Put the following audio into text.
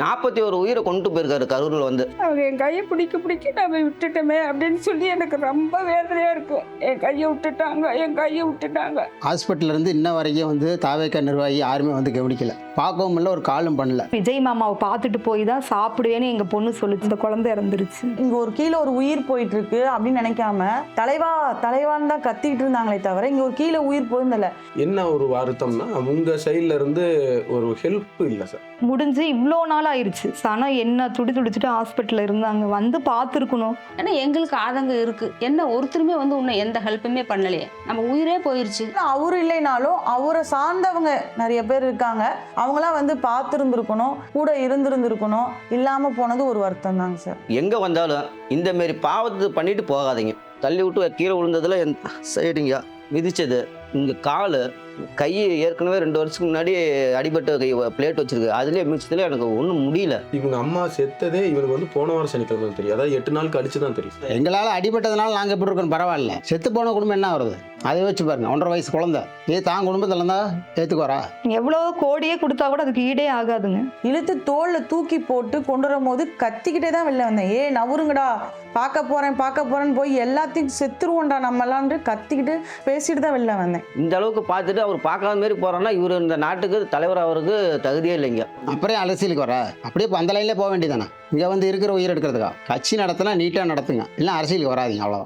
நாற்பத்தி ஒரு உயிரை கொண்டு போயிருக்காரு கரூரில் வந்து. அவங்க என் கையை பிடிக்க பிடிக்க நம்ம விட்டுட்டோமே அப்படின்னு சொல்லி எனக்கு ரொம்ப வேதனையா இருக்கு. என் கையை விட்டுட்டாங்க என் கையை விட்டுட்டாங்க. ஹாஸ்பிட்டல்ல இருந்து இன்ன வரைக்கும் வந்து தாவேக்கா நிர்வாகி யாருமே வந்து கவனிக்கல. பார்க்கவும் இல்லை ஒரு காலும் பண்ணல. விஜய் மாமாவை பார்த்துட்டு போய் தான் சாப்பிடுவேன்னு எங்க பொண்ணு சொல்லுச்சு. இந்த குழந்தை இறந்துருச்சு. இங்க ஒரு கீழே ஒரு உயிர் போயிட்டு இருக்கு அப்படின்னு நினைக்காம தலைவா தலைவான்னு தான் கத்திக்கிட்டு இருந்தாங்களே தவிர இங்க ஒரு கீழே உயிர் போயிருந்தல. என்ன ஒரு வருத்தம்னா உங்க சைட்ல இருந்து ஒரு ஹெல்ப் இல்லை சார் முடிஞ்சு இவ்வளோ நாள் ஆயிருச்சு சனா என்ன துடி துடிச்சிட்டு ஹாஸ்பிட்டல்ல இருந்தாங்க. வந்து பார்த்துருக்கணும். ஏன்னா எங்களுக்கு ஆதங்கம் இருக்கு. என்ன ஒருத்தருமே வந்து இன்னும் எந்த ஹெல்ப்புமே பண்ணலையே. நம்ம உயிரே போயிருச்சு. அவரு இல்லைனாலும் அவரை சார்ந்தவங்க நிறைய பேர் இருக்காங்க. அவங்களாம் வந்து பார்த்துருந்துருக்கணும். கூட இருந்திருந்திருக்கணும். இல்லாம போனது ஒரு வருத்தம் தாங்க சார். எங்கே வந்தாலும் இந்த மாரி பாவத்தை பண்ணிட்டு போகாதீங்க. தள்ளி விட்டு கீழே விழுந்ததில் என் சைடுங்க மிதிச்சது. இங்கே கால் கை ஏற்கனவே ரெண்டு வருஷத்துக்கு முன்னாடி அடிபட்ட கை பிளேட் வச்சிருக்கு. அதுலேயே மிதிச்சதுல எனக்கு ஒன்றும் முடியல. இவங்க அம்மா செத்ததே இவனுக்கு வந்து போன வாரம் சனிக்கிழமை தெரியும். அதாவது எட்டு நாள் கழிச்சு தான் தெரியும். எங்களால் அடிபட்டதுனால நாங்கள் எப்படி இருக்கோம் பரவாயில்ல. செத்து போன குடும்பம் என்ன வருது அதை வச்சு பாருங்க. ஒன்றரை வயசு குழந்தை. ஏ தான் குடும்பத்தில் இருந்தா ஏற்றுக்குவாரா எவ்வளோ கோடியே கொடுத்தா கூட அதுக்கு ஈடே ஆகாதுங்க. இழுத்து தோல்ல தூக்கி போட்டு கொண்டு வரும்போது கத்திக்கிட்டே தான் வெளில வந்தேன். ஏ நவருங்கடா. பார்க்க போறேன் பார்க்க போறேன்னு போய் எல்லாத்தையும் செத்துருவோம்டா நம்மளான்னு கத்திக்கிட்டு பேசிட்டு தான் வெளில வந்தேன். இந்த அளவுக்கு பார்த்துட்டு அவர் பார்க்காத மாரி போகிறோன்னா இவர் இந்த நாட்டுக்கு தலைவர் அவருக்கு தகுதியே இல்லைங்க. அப்புறம் அரசியலுக்கு வர. அப்படியே இப்போ அந்த லைன்லேயே போக வேண்டியதானே இங்கே வந்து இருக்கிற உயிர் எடுக்கிறதுக்கா? கட்சி நடத்தினா நீட்டாக நடத்துங்க. இல்லை அரசியலுக்கு வராதிங்க அவ்வளோதான்